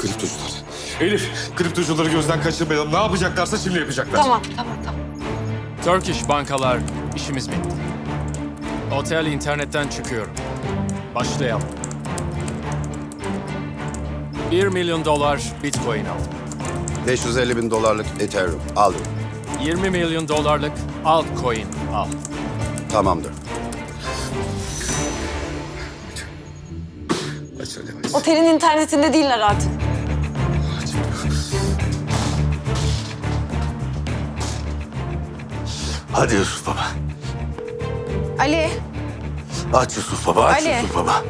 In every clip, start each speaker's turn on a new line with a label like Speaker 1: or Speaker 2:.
Speaker 1: Kriptocular. Elif, kriptocuları gözden kaçırmayalım. Ne yapacaklarsa şimdi yapacaklar.
Speaker 2: Tamam, tamam, tamam.
Speaker 3: Turkish bankalar işimiz bitti. Otel internetten çıkıyorum. Başlayalım. 1 milyon dolar bitcoin aldım.
Speaker 4: 550 bin dolarlık Ethereum aldım.
Speaker 3: 20 milyon dolarlık altcoin al.
Speaker 4: Tamamdır.
Speaker 1: Aç hadi aç.
Speaker 2: Otelin internetinde değiller artık.
Speaker 5: Hadi Yusuf baba.
Speaker 2: Ali,
Speaker 5: Aç Yusuf baba, aç
Speaker 2: Ali.
Speaker 5: Yusuf baba.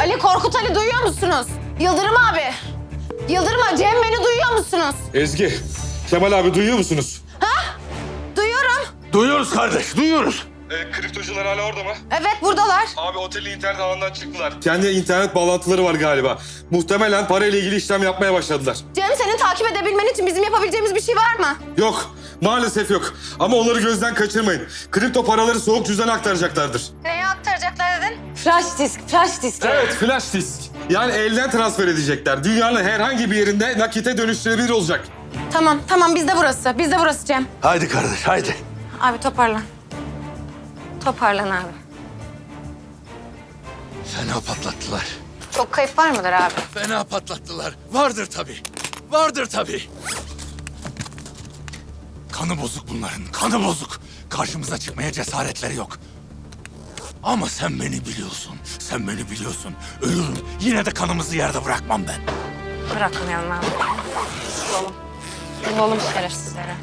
Speaker 2: Ali Korkut Ali duyuyor musunuz? Yıldırım abi. Yıldırım abi, Cem beni duyuyor musunuz?
Speaker 1: Ezgi, Kemal abi duyuyor musunuz?
Speaker 2: Duyuyorum.
Speaker 5: Duyuyoruz kardeş, duyuyoruz.
Speaker 1: Ee, kriptocular hala orada mı?
Speaker 2: Evet buradalar.
Speaker 1: Abi otelin internet ağından çıktılar. Kendi internet bağlantıları var galiba. Muhtemelen parayla ilgili işlem yapmaya başladılar.
Speaker 2: Cem senin takip edebilmen için bizim yapabileceğimiz bir şey var mı?
Speaker 1: Yok, maalesef yok. Ama onları gözden kaçırmayın. Kripto paraları soğuk cüzdana aktaracaklardır.
Speaker 2: Neye aktaracaklar dedin? Flash disk, flash disk.
Speaker 1: Evet, flash disk. Yani elden transfer edecekler. Dünyanın herhangi bir yerinde nakite dönüştürebilir olacak.
Speaker 2: Tamam, tamam bizde burası. Bizde burası Cem.
Speaker 5: Haydi kardeş, haydi.
Speaker 2: Abi toparlan. Toparlan abi.
Speaker 5: Fena patlattılar.
Speaker 2: Çok kayıp var mıdır abi?
Speaker 5: Fena patlattılar. Vardır tabii. Vardır tabii. Kanı bozuk bunların, kanı bozuk. Karşımıza çıkmaya cesaretleri yok. Ama sen beni biliyorsun, sen beni biliyorsun. Ölürüm, yine de kanımızı yerde bırakmam ben.
Speaker 2: Bırakmayalım abi. Bulalım. Bulalım şerefsizleri.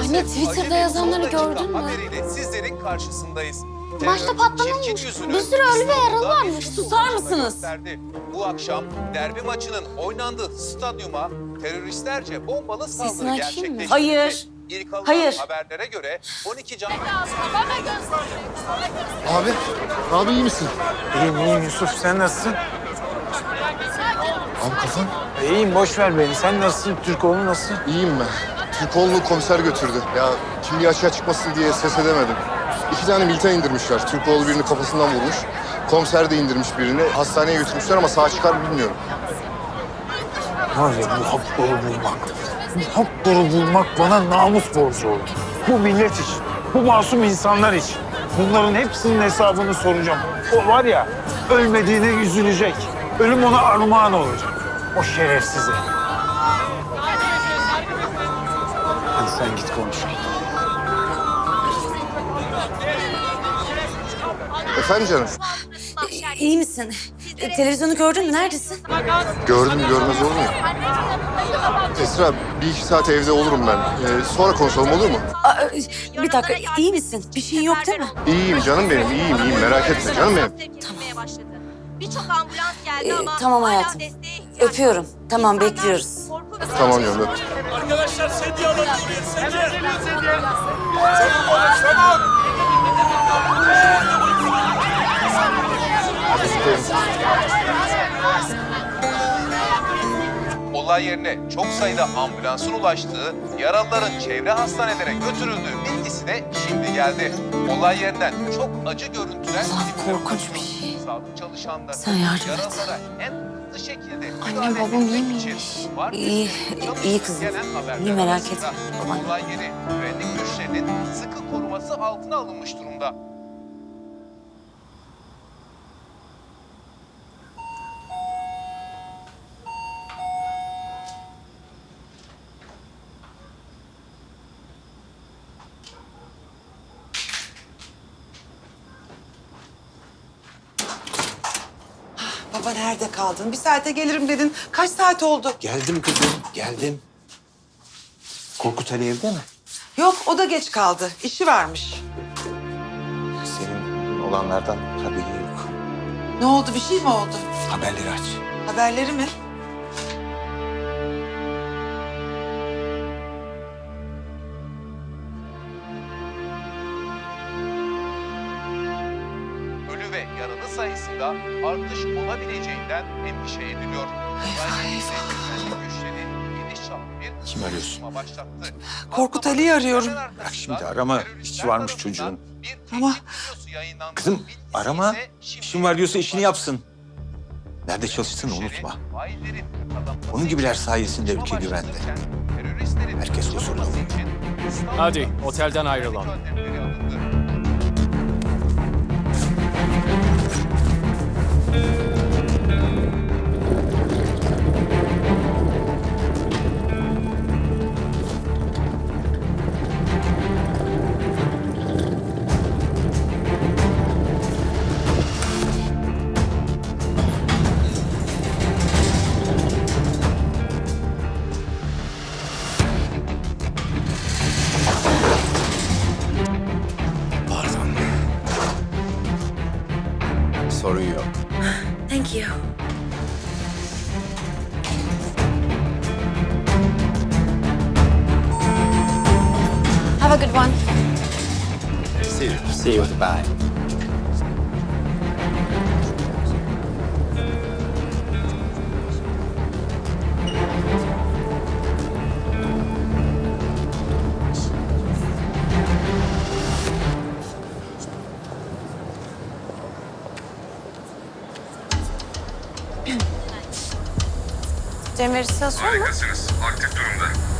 Speaker 6: Anne Twitter'da yazanları gördün mü?
Speaker 7: Haberiyle sizlerin karşısındayız.
Speaker 6: Başta
Speaker 7: Terör,
Speaker 6: patlama olmuş. Bir sürü ölü ve yaralı varmış. Susar mısınız?
Speaker 7: gösterdi. Bu akşam derbi maçının oynandığı stadyuma teröristlerce bombalı saldırı
Speaker 6: açayım mı?
Speaker 7: gerçekleşti.
Speaker 2: Hayır.
Speaker 7: İlk alınan
Speaker 2: Hayır.
Speaker 7: haberlere göre 12 can...
Speaker 8: Abi, abi iyi misin?
Speaker 9: İyiyim iyiyim Yusuf sen nasılsın?
Speaker 8: Abi kafan?
Speaker 9: İyiyim boş ver beni. Sen nasılsın? Türkoğlu nasıl?
Speaker 8: İyiyim ben. Türkoğlu'nu komiser götürdü. Ya kimliği açığa çıkmasın diye ses edemedim. İki tane militan indirmişler. Türkoğlu birini kafasından vurmuş. Komiser de indirmiş birini. Hastaneye götürmüşler ama sağ çıkar mı bilmiyorum.
Speaker 9: Var ya bu hapları bulmak. Bu hapları bulmak bana namus borcu oldu. Bu millet için. Bu masum insanlar için. Bunların hepsinin hesabını soracağım. O var ya ölmediğine üzülecek. Ölüm ona armağan olacak. O şerefsize. Hadi sen git konuş.
Speaker 8: Efendim canım?
Speaker 2: İyi misin? E, televizyonu gördün mü? Neredesin?
Speaker 8: Gördüm görmez olur mu? Esra bir iki saat evde olurum ben. Ee, sonra konuşalım olur mu?
Speaker 2: Aa, bir dakika, iyi misin? Bir şeyin yok değil mi?
Speaker 8: İyiyim canım benim iyiyim iyiyim merak etme canım benim.
Speaker 10: başladı. Birçok ambulans geldi
Speaker 2: Ee,
Speaker 10: ama
Speaker 2: tamam hayatım.
Speaker 10: desteğe ihtiyaç
Speaker 2: Öpüyorum. Tamam,
Speaker 10: İnsanlar
Speaker 2: bekliyoruz.
Speaker 10: korku ve
Speaker 8: Tamam
Speaker 10: savaş
Speaker 8: canım öptüm.
Speaker 7: Olay yerine çok sayıda ambulansın ulaştığı, yaralıların çevre hastanelere götürüldüğü bilgisi de şimdi geldi. Olay yerinden çok acı görüntüler...
Speaker 6: Allah, korkunç bir şey.
Speaker 7: Sağlık çalışanları
Speaker 6: Sen yardım et.
Speaker 7: en hızlı şekilde
Speaker 6: Annem, babam iyi miymiş?
Speaker 2: İyi, iyi kızım. İyi, merak etme.
Speaker 7: Olay yeri güvenlik güçlerinin sıkı koruması altına alınmış durumda.
Speaker 11: Baba nerede kaldın? Bir saate gelirim dedin. Kaç saat oldu?
Speaker 5: Geldim kızım, geldim. Korkut Ali evde mi?
Speaker 11: Yok o da geç kaldı. İşi varmış.
Speaker 5: Senin olanlardan haberi yok.
Speaker 11: Ne oldu? Bir şey mi oldu?
Speaker 5: Haberleri aç.
Speaker 11: Haberleri mi?
Speaker 12: Sayısında artış olabileceğinden endişe ediliyor. Olay yerinde güvenlik güçleri geniş çaplı bir
Speaker 13: Kim arıyorsun?
Speaker 11: Korkut Ali'yi arıyorum.
Speaker 13: Bak şimdi arama, işi varmış çocuğun.
Speaker 11: Ama-
Speaker 13: Kızım arama. İşin var diyorsa işini yapsın. Nerede çalıştığını unutma. Onun gibiler sayesinde ülke güvende. Herkes huzurlu.
Speaker 3: Hadi otelden ayrılalım.
Speaker 2: Have a good one.
Speaker 14: See you.
Speaker 13: See you. Bye.
Speaker 1: Cem verisyasyon mu?
Speaker 7: Aktif durumda.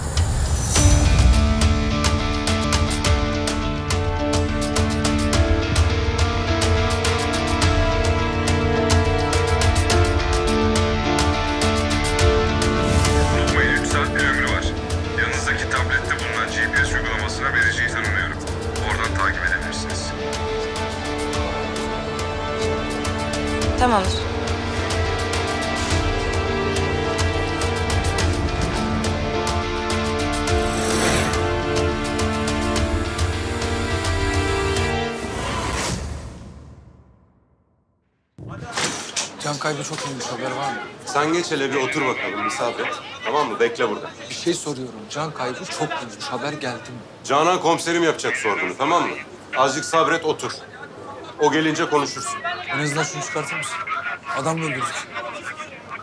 Speaker 9: Kaybı çok olmuş haber var mı?
Speaker 7: Sen geç hele bir otur bakalım misafir. Tamam mı? Bekle burada.
Speaker 9: Bir şey soruyorum. Can kaybı çok olmuş haber geldi mi?
Speaker 7: Canan komiserim yapacak sorgunu tamam mı? Azıcık sabret otur. O gelince konuşursun.
Speaker 9: En azından şunu çıkartır mısın? Adam mı öldürdük?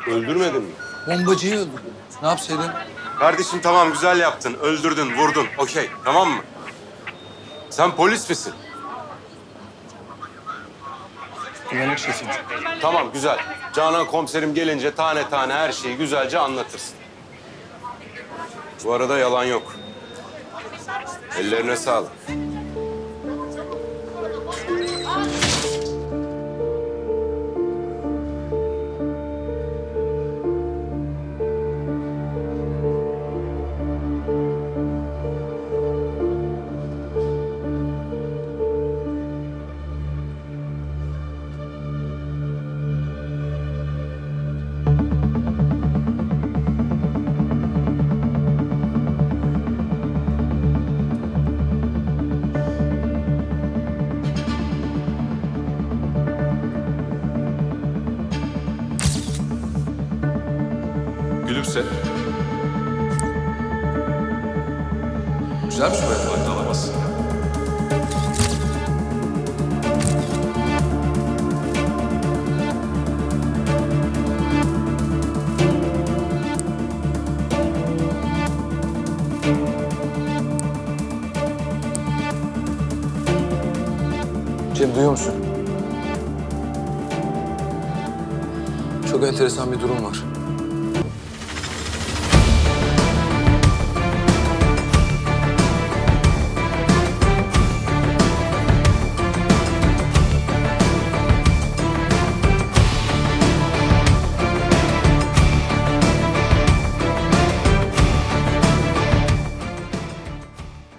Speaker 7: Öldürmedin mi?
Speaker 9: Bombacıyı öldürdü. Ne yapsaydın?
Speaker 7: Kardeşim tamam güzel yaptın. Öldürdün, vurdun. Okey tamam mı? Sen polis misin?
Speaker 9: Güvenlik şefiyim.
Speaker 7: Tamam güzel. Canan komiserim gelince tane tane her şeyi güzelce anlatırsın. Bu arada yalan yok. Ellerine sağlık.
Speaker 9: Gülümse. Güzel mi soyadı? Alamazsın. Cem duyuyor musun? Çok enteresan bir durum var.